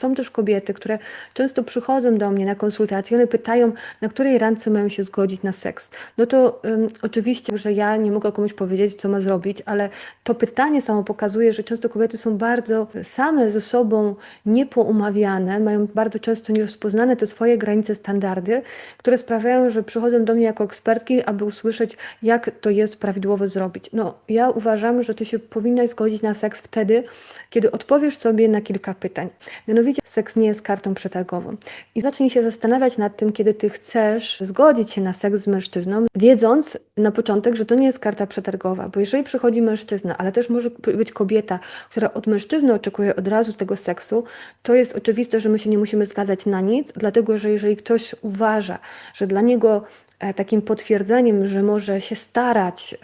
Są też kobiety, które często przychodzą do mnie na konsultacje, one pytają, na której randce mają się zgodzić na seks. No to ym, oczywiście, że ja nie mogę komuś powiedzieć, co ma zrobić, ale to pytanie samo pokazuje, że często kobiety są bardzo same ze sobą niepoumawiane, mają bardzo często nierozpoznane te swoje granice, standardy, które sprawiają, że przychodzą do mnie jako ekspertki, aby usłyszeć, jak to jest prawidłowo zrobić. No, ja uważam, że ty się powinnaś zgodzić na seks wtedy, kiedy odpowiesz sobie na kilka pytań. Mianowicie, seks nie jest kartą przetargową. I zacznij się zastanawiać nad tym, kiedy ty chcesz zgodzić się na seks z mężczyzną, wiedząc na początek, że to nie jest karta przetargowa. Bo jeżeli przychodzi mężczyzna, ale też może być kobieta, która od mężczyzny oczekuje od razu tego seksu, to jest oczywiste, że my się nie musimy zgadzać na nic, dlatego że jeżeli ktoś uważa, że dla niego e, takim potwierdzeniem, że może się starać,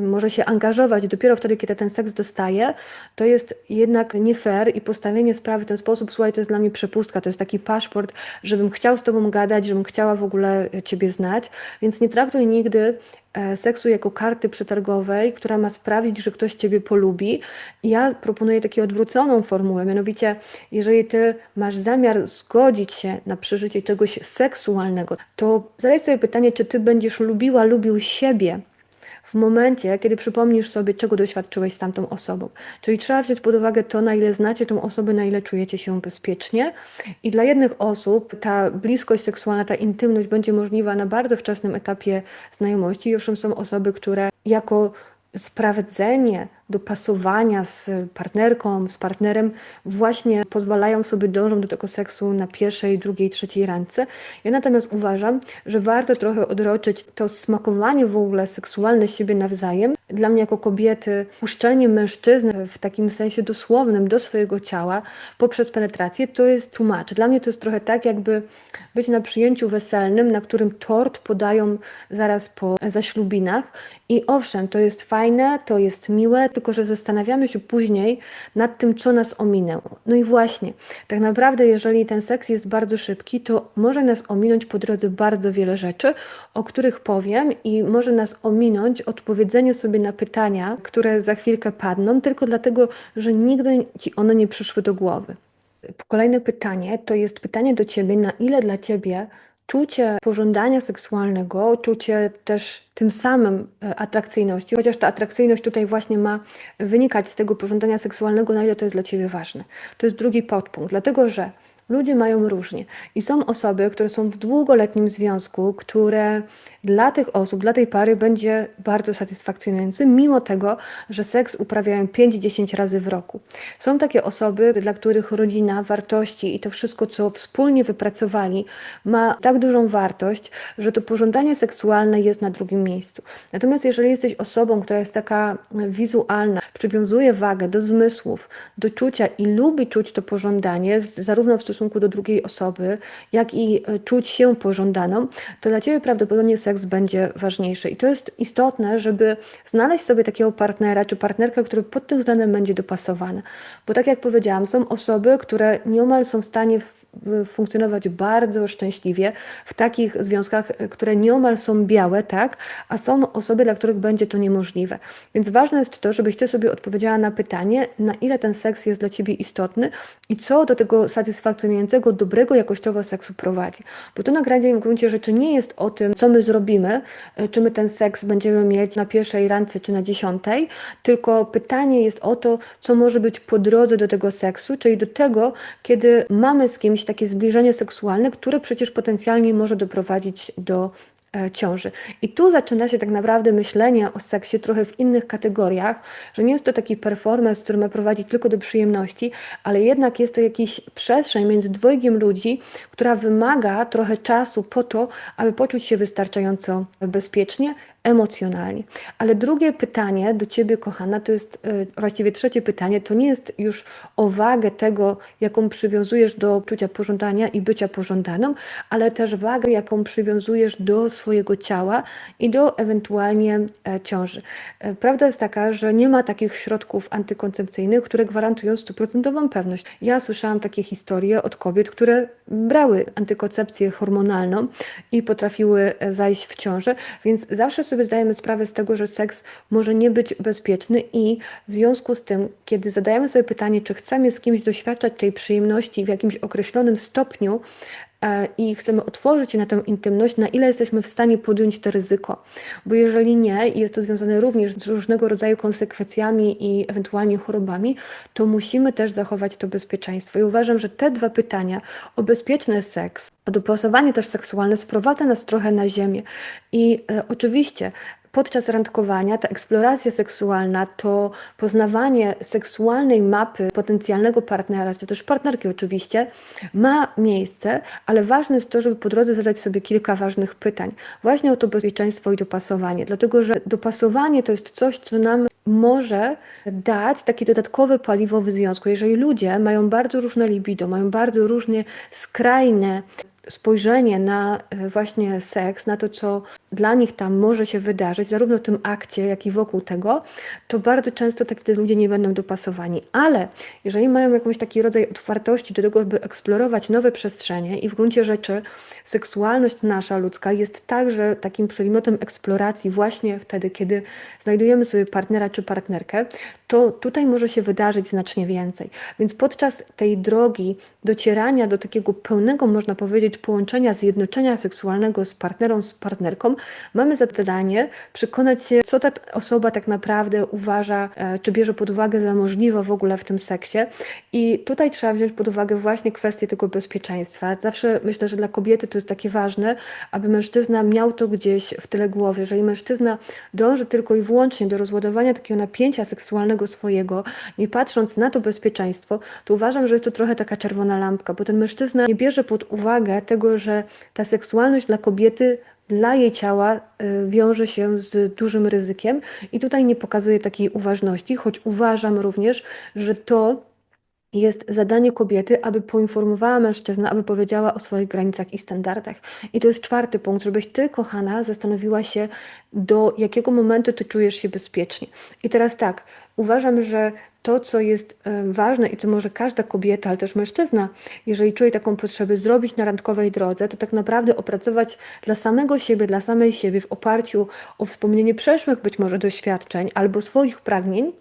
może się angażować dopiero wtedy, kiedy ten seks dostaje, to jest jednak nie fair i postawienie sprawy w ten sposób, słuchaj, to jest dla mnie przepustka, to jest taki paszport, żebym chciał z Tobą gadać, żebym chciała w ogóle Ciebie znać, więc nie traktuj nigdy seksu jako karty przetargowej, która ma sprawić, że ktoś Ciebie polubi. Ja proponuję taką odwróconą formułę, mianowicie jeżeli Ty masz zamiar zgodzić się na przeżycie czegoś seksualnego, to zadaj sobie pytanie, czy Ty będziesz lubiła, lubił siebie w momencie, kiedy przypomnisz sobie, czego doświadczyłeś z tamtą osobą. Czyli trzeba wziąć pod uwagę to, na ile znacie tą osobę, na ile czujecie się bezpiecznie. I dla jednych osób ta bliskość seksualna, ta intymność będzie możliwa na bardzo wczesnym etapie znajomości. Owszem, są osoby, które jako sprawdzenie dopasowania z partnerką, z partnerem właśnie pozwalają sobie, dążą do tego seksu na pierwszej, drugiej, trzeciej randce. Ja natomiast uważam, że warto trochę odroczyć to smakowanie w ogóle seksualne siebie nawzajem. Dla mnie jako kobiety puszczenie mężczyzny w takim sensie dosłownym do swojego ciała poprzez penetrację to jest tłumacz. Dla mnie to jest trochę tak, jakby być na przyjęciu weselnym, na którym tort podają zaraz po zaślubinach i owszem, to jest fajne, to jest miłe, tylko że zastanawiamy się później nad tym, co nas ominęło. No i właśnie, tak naprawdę, jeżeli ten seks jest bardzo szybki, to może nas ominąć po drodze bardzo wiele rzeczy, o których powiem, i może nas ominąć odpowiedzenie sobie na pytania, które za chwilkę padną, tylko dlatego, że nigdy ci one nie przyszły do głowy. Kolejne pytanie to jest pytanie do ciebie, na ile dla ciebie czucie pożądania seksualnego, czucie też tym samym e, atrakcyjności, chociaż ta atrakcyjność tutaj właśnie ma wynikać z tego pożądania seksualnego, na ile to jest dla Ciebie ważne. To jest drugi podpunkt, dlatego że ludzie mają różnie i są osoby, które są w długoletnim związku, które dla tych osób, dla tej pary będzie bardzo satysfakcjonujący, mimo tego, że seks uprawiają 5-10 razy w roku. Są takie osoby, dla których rodzina, wartości i to wszystko, co wspólnie wypracowali, ma tak dużą wartość, że to pożądanie seksualne jest na drugim miejscu. Natomiast jeżeli jesteś osobą, która jest taka wizualna, przywiązuje wagę do zmysłów, do czucia i lubi czuć to pożądanie, zarówno w stosunku do drugiej osoby, jak i e, czuć się pożądaną, to dla Ciebie prawdopodobnie seks będzie ważniejszy. I to jest istotne, żeby znaleźć sobie takiego partnera czy partnerkę, który pod tym względem będzie dopasowany. Bo tak jak powiedziałam, są osoby, które nieomal są w stanie funkcjonować bardzo szczęśliwie w takich związkach, które nieomal są białe, tak, a są osoby, dla których będzie to niemożliwe. Więc ważne jest to, żebyś ty sobie odpowiedziała na pytanie, na ile ten seks jest dla ciebie istotny i co do tego satysfakcjonującego, dobrego jakościowo seksu prowadzi. Bo to nagranie w gruncie rzeczy nie jest o tym, co my zrobimy, czy my ten seks będziemy mieć na pierwszej randce czy na dziesiątej, tylko pytanie jest o to, co może być po drodze do tego seksu, czyli do tego, kiedy mamy z kimś takie zbliżenie seksualne, które przecież potencjalnie może doprowadzić do e, ciąży. I tu zaczyna się tak naprawdę myślenie o seksie trochę w innych kategoriach, że nie jest to taki performance, który ma prowadzić tylko do przyjemności, ale jednak jest to jakiś przestrzeń między dwojgiem ludzi, która wymaga trochę czasu po to, aby poczuć się wystarczająco bezpiecznie, emocjonalnie. Ale drugie pytanie do Ciebie, kochana, to jest e, właściwie trzecie pytanie, to nie jest już o wagę tego, jaką przywiązujesz do czucia pożądania i bycia pożądaną, ale też wagę, jaką przywiązujesz do swojego ciała i do ewentualnie e, ciąży. E, prawda jest taka, że nie ma takich środków antykoncepcyjnych, które gwarantują stuprocentową pewność. Ja słyszałam takie historie od kobiet, które brały antykoncepcję hormonalną i potrafiły zajść w ciążę, więc zawsze sobie zdajemy sprawę z tego, że seks może nie być bezpieczny i w związku z tym, kiedy zadajemy sobie pytanie, czy chcemy z kimś doświadczać tej przyjemności w jakimś określonym stopniu, i chcemy otworzyć się na tę intymność, na ile jesteśmy w stanie podjąć to ryzyko. Bo jeżeli nie, i jest to związane również z różnego rodzaju konsekwencjami i ewentualnie chorobami, to musimy też zachować to bezpieczeństwo. I uważam, że te dwa pytania o bezpieczny seks, o dopasowanie też seksualne sprowadza nas trochę na ziemię. I e, oczywiście podczas randkowania ta eksploracja seksualna, to poznawanie seksualnej mapy potencjalnego partnera, czy też partnerki oczywiście, ma miejsce, ale ważne jest to, żeby po drodze zadać sobie kilka ważnych pytań. Właśnie o to bezpieczeństwo i dopasowanie, dlatego że dopasowanie to jest coś, co nam może dać takie dodatkowe paliwo w związku. Jeżeli ludzie mają bardzo różne libido, mają bardzo różnie skrajne spojrzenie na e, właśnie seks, na to, co dla nich tam może się wydarzyć, zarówno w tym akcie, jak i wokół tego, to bardzo często te ludzie nie będą dopasowani. Ale jeżeli mają jakiś taki rodzaj otwartości do tego, by eksplorować nowe przestrzenie i w gruncie rzeczy seksualność nasza ludzka jest także takim przedmiotem eksploracji właśnie wtedy, kiedy znajdujemy sobie partnera czy partnerkę, to tutaj może się wydarzyć znacznie więcej. Więc podczas tej drogi docierania do takiego pełnego, można powiedzieć, połączenia, zjednoczenia seksualnego z partnerą, z partnerką, mamy zadanie przekonać się, co ta osoba tak naprawdę uważa, e, czy bierze pod uwagę za możliwe w ogóle w tym seksie. I tutaj trzeba wziąć pod uwagę właśnie kwestię tego bezpieczeństwa. Zawsze myślę, że dla kobiety to jest takie ważne, aby mężczyzna miał to gdzieś w tyle głowy. Jeżeli mężczyzna dąży tylko i wyłącznie do rozładowania takiego napięcia seksualnego swojego, nie patrząc na to bezpieczeństwo, to uważam, że jest to trochę taka czerwona lampka, bo ten mężczyzna nie bierze pod uwagę tego, że ta seksualność dla kobiety dla jej ciała y, wiąże się z dużym ryzykiem. I tutaj nie pokazuje takiej uważności, choć uważam również, że to jest zadanie kobiety, aby poinformowała mężczyznę, aby powiedziała o swoich granicach i standardach. I to jest czwarty punkt, żebyś ty, kochana, zastanowiła się, do jakiego momentu ty czujesz się bezpiecznie. I teraz tak, uważam, że to, co jest ważne i co może każda kobieta, ale też mężczyzna, jeżeli czuje taką potrzebę zrobić na randkowej drodze, to tak naprawdę opracować dla samego siebie, dla samej siebie w oparciu o wspomnienie przeszłych być może doświadczeń albo swoich pragnień,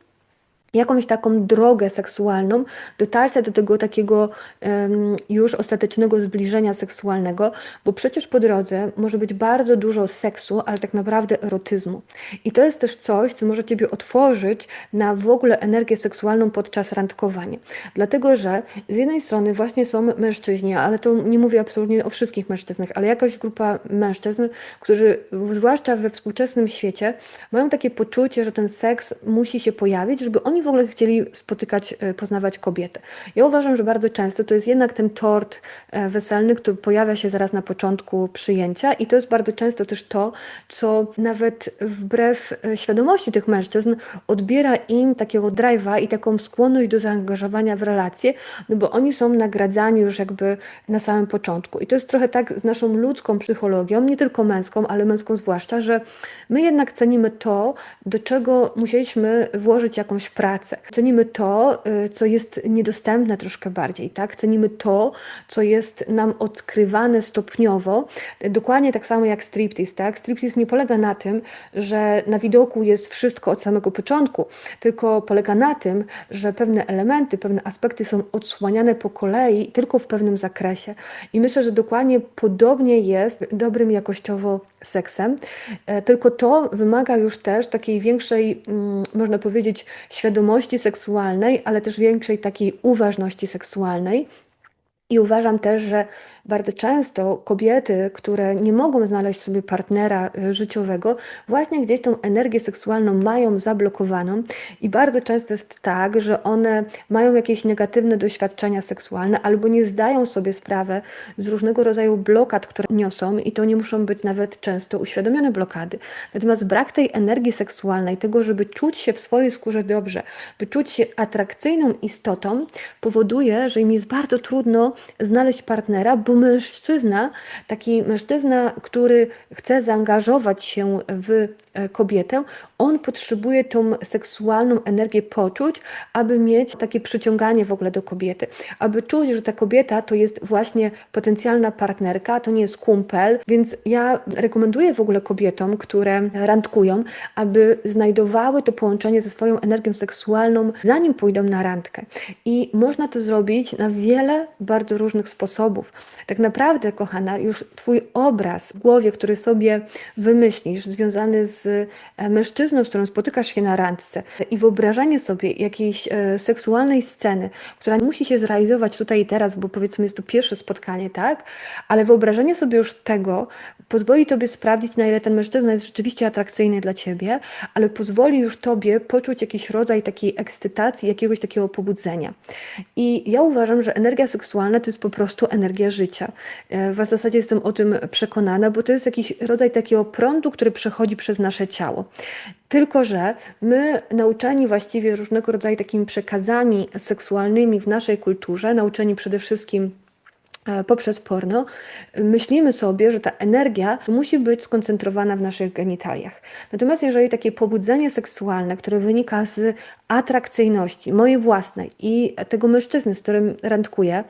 jakąś taką drogę seksualną, dotarcia do tego takiego um, już ostatecznego zbliżenia seksualnego, bo przecież po drodze może być bardzo dużo seksu, ale tak naprawdę erotyzmu. I to jest też coś, co może Ciebie otworzyć na w ogóle energię seksualną podczas randkowania. Dlatego, że z jednej strony właśnie są mężczyźni, ale to nie mówię absolutnie o wszystkich mężczyznach, ale jakaś grupa mężczyzn, którzy zwłaszcza we współczesnym świecie mają takie poczucie, że ten seks musi się pojawić, żeby oni w ogóle chcieli spotykać, e, poznawać kobietę. Ja uważam, że bardzo często to jest jednak ten tort e, weselny, który pojawia się zaraz na początku przyjęcia i to jest bardzo często też to, co nawet wbrew e, świadomości tych mężczyzn odbiera im takiego drive'a i taką skłonność do zaangażowania w relacje, no bo oni są nagradzani już jakby na samym początku. I to jest trochę tak z naszą ludzką psychologią, nie tylko męską, ale męską zwłaszcza, że my jednak cenimy to, do czego musieliśmy włożyć jakąś pracę, pracę. Cenimy to, y, co jest niedostępne troszkę bardziej, tak? Cenimy to, co jest nam odkrywane stopniowo, dokładnie tak samo jak striptease, tak? Striptease nie polega na tym, że na widoku jest wszystko od samego początku, tylko polega na tym, że pewne elementy, pewne aspekty są odsłaniane po kolei tylko w pewnym zakresie. I myślę, że dokładnie podobnie jest dobrym jakościowo seksem, e, tylko to wymaga już też takiej większej, mm, można powiedzieć, świadomości, świadomości seksualnej, ale też większej takiej uważności seksualnej. I uważam też, że bardzo często kobiety, które nie mogą znaleźć sobie partnera y, życiowego, właśnie gdzieś tą energię seksualną mają zablokowaną i bardzo często jest tak, że one mają jakieś negatywne doświadczenia seksualne albo nie zdają sobie sprawy z różnego rodzaju blokad, które niosą i to nie muszą być nawet często uświadomione blokady. Natomiast brak tej energii seksualnej, tego, żeby czuć się w swojej skórze dobrze, by czuć się atrakcyjną istotą, powoduje, że im jest bardzo trudno znaleźć partnera, bo mężczyzna, taki mężczyzna, który chce zaangażować się w e, kobietę, on potrzebuje tą seksualną energię poczuć, aby mieć takie przyciąganie w ogóle do kobiety, aby czuć, że ta kobieta to jest właśnie potencjalna partnerka, to nie jest kumpel, więc ja rekomenduję w ogóle kobietom, które randkują, aby znajdowały to połączenie ze swoją energią seksualną, zanim pójdą na randkę. I można to zrobić na wiele bardzo różnych sposobów. Tak naprawdę, kochana, już Twój obraz w głowie, który sobie wymyślisz, związany z e, mężczyzną, z którym spotykasz się na randce i wyobrażanie sobie jakiejś e, seksualnej sceny, która musi się zrealizować tutaj i teraz, bo powiedzmy jest to pierwsze spotkanie, tak? Ale wyobrażenie sobie już tego pozwoli Tobie sprawdzić, na ile ten mężczyzna jest rzeczywiście atrakcyjny dla Ciebie, ale pozwoli już Tobie poczuć jakiś rodzaj takiej ekscytacji, jakiegoś takiego pobudzenia. I ja uważam, że energia seksualna to jest po prostu energia życia. E, w zasadzie jestem o tym przekonana, bo to jest jakiś rodzaj takiego prądu, który przechodzi przez nasze ciało. Tylko, że my, nauczani właściwie różnego rodzaju takimi przekazami seksualnymi w naszej kulturze, nauczeni przede wszystkim poprzez porno, myślimy sobie, że ta energia musi być skoncentrowana w naszych genitaliach. Natomiast jeżeli takie pobudzenie seksualne, które wynika z atrakcyjności mojej własnej i tego mężczyzny, z którym randkuję,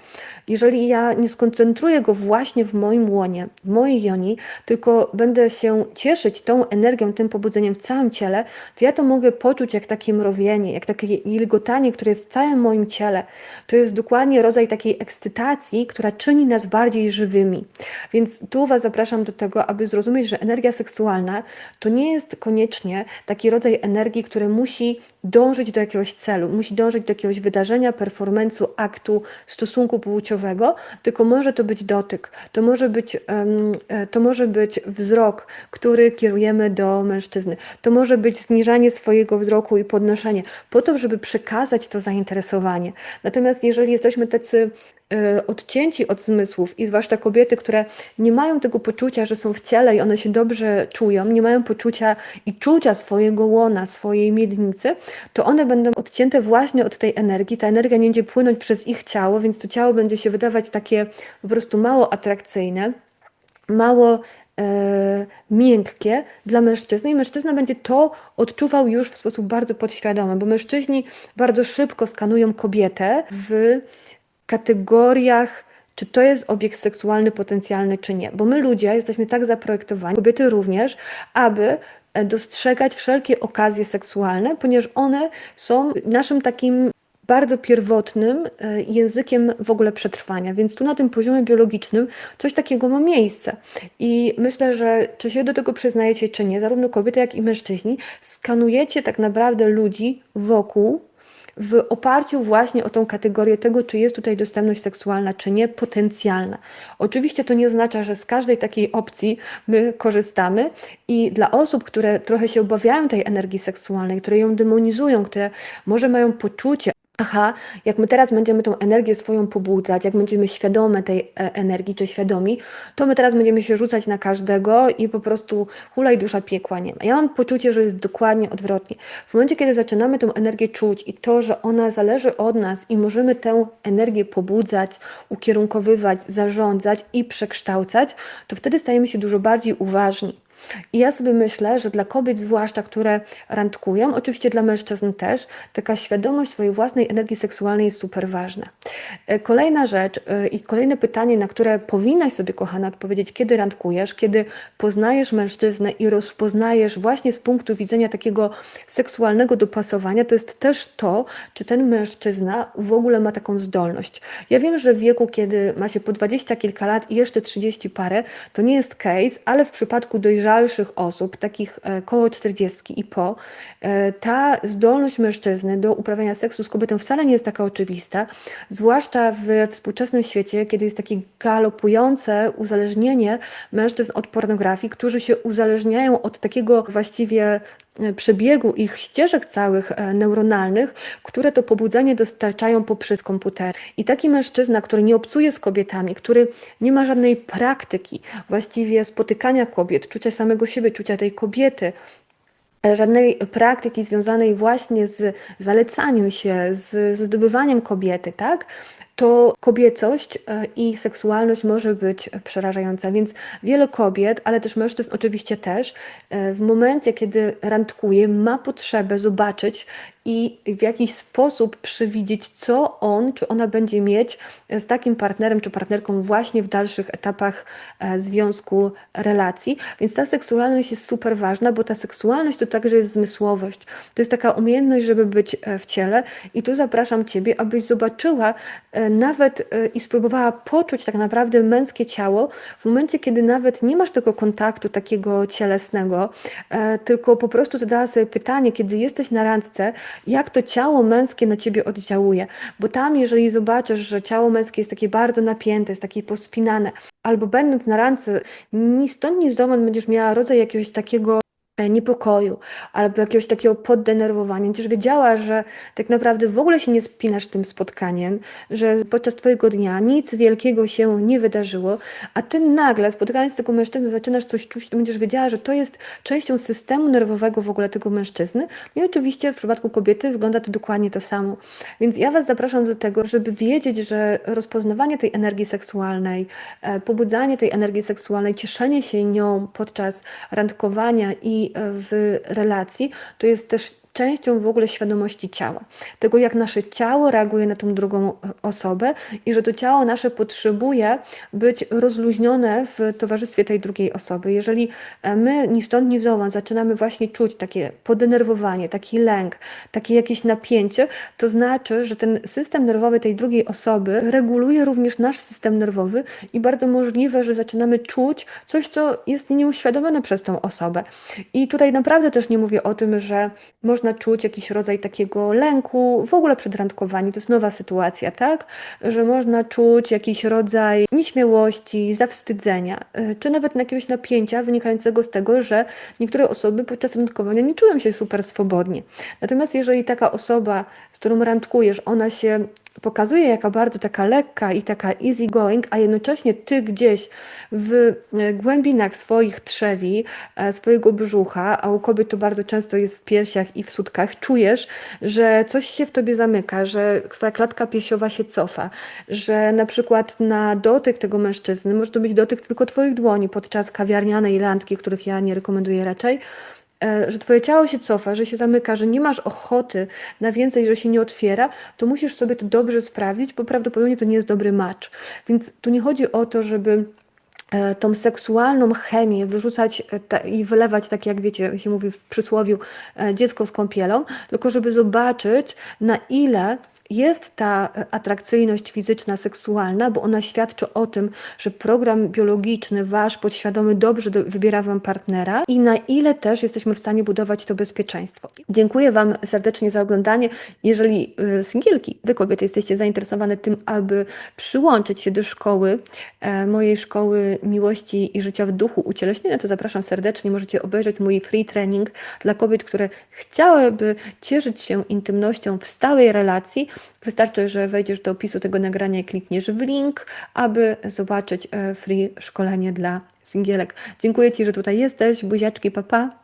jeżeli ja nie skoncentruję go właśnie w moim łonie, w mojej joni, tylko będę się cieszyć tą energią, tym pobudzeniem w całym ciele, to ja to mogę poczuć jak takie mrowienie, jak takie ilgotanie, które jest w całym moim ciele. To jest dokładnie rodzaj takiej ekscytacji, która czyni nas bardziej żywymi. Więc tu Was zapraszam do tego, aby zrozumieć, że energia seksualna to nie jest koniecznie taki rodzaj energii, który musi dążyć do jakiegoś celu, musi dążyć do jakiegoś wydarzenia, performance'u, aktu, stosunku płciowego, tylko może to być dotyk, to może być, um, to może być wzrok, który kierujemy do mężczyzny, to może być zniżanie swojego wzroku i podnoszenie, po to, żeby przekazać to zainteresowanie. Natomiast jeżeli jesteśmy tacy Y, odcięci od zmysłów i zwłaszcza kobiety, które nie mają tego poczucia, że są w ciele i one się dobrze czują, nie mają poczucia i czucia swojego łona, swojej miednicy, to one będą odcięte właśnie od tej energii. Ta energia nie będzie płynąć przez ich ciało, więc to ciało będzie się wydawać takie po prostu mało atrakcyjne, mało e, miękkie dla mężczyzny i mężczyzna będzie to odczuwał już w sposób bardzo podświadomy, bo mężczyźni bardzo szybko skanują kobietę w kategoriach, czy to jest obiekt seksualny potencjalny, czy nie. Bo my ludzie jesteśmy tak zaprojektowani, kobiety również, aby dostrzegać wszelkie okazje seksualne, ponieważ one są naszym takim bardzo pierwotnym e, językiem w ogóle przetrwania, więc tu na tym poziomie biologicznym coś takiego ma miejsce. I myślę, że czy się do tego przyznajecie, czy nie, zarówno kobiety, jak i mężczyźni, skanujecie tak naprawdę ludzi wokół w oparciu właśnie o tą kategorię tego, czy jest tutaj dostępność seksualna, czy nie, potencjalna. Oczywiście to nie oznacza, że z każdej takiej opcji my korzystamy i dla osób, które trochę się obawiają tej energii seksualnej, które ją demonizują, które może mają poczucie, aha, jak my teraz będziemy tą energię swoją pobudzać, jak będziemy świadome tej e, energii, czy świadomi, to my teraz będziemy się rzucać na każdego i po prostu hulaj dusza piekła nie ma. Ja mam poczucie, że jest dokładnie odwrotnie. W momencie, kiedy zaczynamy tą energię czuć i to, że ona zależy od nas i możemy tę energię pobudzać, ukierunkowywać, zarządzać i przekształcać, to wtedy stajemy się dużo bardziej uważni. I ja sobie myślę, że dla kobiet zwłaszcza, które randkują, oczywiście dla mężczyzn też, taka świadomość swojej własnej energii seksualnej jest super ważna. E, kolejna rzecz e, i kolejne pytanie, na które powinnaś sobie, kochana, odpowiedzieć, kiedy randkujesz, kiedy poznajesz mężczyznę i rozpoznajesz właśnie z punktu widzenia takiego seksualnego dopasowania, to jest też to, czy ten mężczyzna w ogóle ma taką zdolność. Ja wiem, że w wieku, kiedy ma się po dwadzieścia kilka lat i jeszcze trzydzieści parę, to nie jest case, ale w przypadku dojrzałych dojrzalszych osób, takich e, koło 40 i po, e, ta zdolność mężczyzny do uprawiania seksu z kobietą wcale nie jest taka oczywista, zwłaszcza w współczesnym świecie, kiedy jest takie galopujące uzależnienie mężczyzn od pornografii, którzy się uzależniają od takiego właściwie przebiegu ich ścieżek całych neuronalnych, które to pobudzenie dostarczają poprzez komputer. I taki mężczyzna, który nie obcuje z kobietami, który nie ma żadnej praktyki właściwie spotykania kobiet, czucia samego siebie, czucia tej kobiety, żadnej praktyki związanej właśnie z zalecaniem się, z zdobywaniem kobiety, tak? To kobiecość e, i seksualność może być przerażająca. Więc wiele kobiet, ale też mężczyzn oczywiście też, e, w momencie, kiedy randkuje, ma potrzebę zobaczyć i w jakiś sposób przewidzieć, co on czy ona będzie mieć z takim partnerem czy partnerką właśnie w dalszych etapach e, związku, relacji. Więc ta seksualność jest super ważna, bo ta seksualność to także jest zmysłowość. To jest taka umiejętność, żeby być e, w ciele. I tu zapraszam Ciebie, abyś zobaczyła e, nawet i spróbowała poczuć tak naprawdę męskie ciało w momencie, kiedy nawet nie masz tego kontaktu takiego cielesnego, tylko po prostu zadała sobie pytanie, kiedy jesteś na randce, jak to ciało męskie na ciebie oddziałuje. Bo tam, jeżeli zobaczysz, że ciało męskie jest takie bardzo napięte, jest takie pospinane, albo będąc na randce, ni stąd, ni zdołąd będziesz miała rodzaj jakiegoś takiego niepokoju albo jakiegoś takiego poddenerwowania, chociaż wiedziała, że tak naprawdę w ogóle się nie spinasz tym spotkaniem, że podczas Twojego dnia nic wielkiego się nie wydarzyło, a Ty nagle, spotykając tego mężczyznę, zaczynasz coś czuć, to będziesz wiedziała, że to jest częścią systemu nerwowego w ogóle tego mężczyzny. No i oczywiście w przypadku kobiety wygląda to dokładnie to samo. Więc ja Was zapraszam do tego, żeby wiedzieć, że rozpoznawanie tej energii seksualnej, e, pobudzanie tej energii seksualnej, cieszenie się nią podczas randkowania i w relacji, to jest też częścią w ogóle świadomości ciała. Tego, jak nasze ciało reaguje na tą drugą e, osobę i że to ciało nasze potrzebuje być rozluźnione w towarzystwie tej drugiej osoby. Jeżeli e, my ni stąd, ni zowąd zaczynamy właśnie czuć takie podenerwowanie, taki lęk, takie jakieś napięcie, to znaczy, że ten system nerwowy tej drugiej osoby reguluje również nasz system nerwowy i bardzo możliwe, że zaczynamy czuć coś, co jest nieuświadomione przez tą osobę. I tutaj naprawdę też nie mówię o tym, że można można czuć jakiś rodzaj takiego lęku w ogóle przed randkowaniem. To jest nowa sytuacja, tak? Że można czuć jakiś rodzaj nieśmiałości, zawstydzenia, y, czy nawet jakiegoś napięcia wynikającego z tego, że niektóre osoby podczas randkowania nie czują się super swobodnie. Natomiast jeżeli taka osoba, z którą randkujesz, ona się pokazuje jaka bardzo taka lekka i taka easy going, a jednocześnie ty gdzieś w e, głębinach swoich trzewi, e, swojego brzucha, a u kobiet to bardzo często jest w piersiach i w sutkach, czujesz, że coś się w tobie zamyka, że twoja klatka piersiowa się cofa, że na przykład na dotyk tego mężczyzny, może to być dotyk tylko twoich dłoni podczas kawiarnianej randki, których ja nie rekomenduję raczej, że twoje ciało się cofa, że się zamyka, że nie masz ochoty na więcej, że się nie otwiera, to musisz sobie to dobrze sprawdzić, bo prawdopodobnie to nie jest dobry match. Więc tu nie chodzi o to, żeby e, tą seksualną chemię wyrzucać e, i wylewać, tak jak wiecie, się mówi w przysłowiu, dziecko z kąpielą, tylko żeby zobaczyć, na ile jest ta e, atrakcyjność fizyczna, seksualna, bo ona świadczy o tym, że program biologiczny, wasz podświadomy dobrze do, wybiera wam partnera i na ile też jesteśmy w stanie budować to bezpieczeństwo. Dziękuję Wam serdecznie za oglądanie. Jeżeli y, singielki, Wy kobiety jesteście zainteresowane tym, aby przyłączyć się do szkoły, e, mojej szkoły miłości i życia w duchu ucieleśnienia, to zapraszam serdecznie. Możecie obejrzeć mój free training dla kobiet, które chciałyby cieszyć się intymnością w stałej relacji, Wystarczy, że wejdziesz do opisu tego nagrania i klikniesz w link, aby zobaczyć e, free szkolenie dla singielek. Dziękuję Ci, że tutaj jesteś. Buziaczki, papa.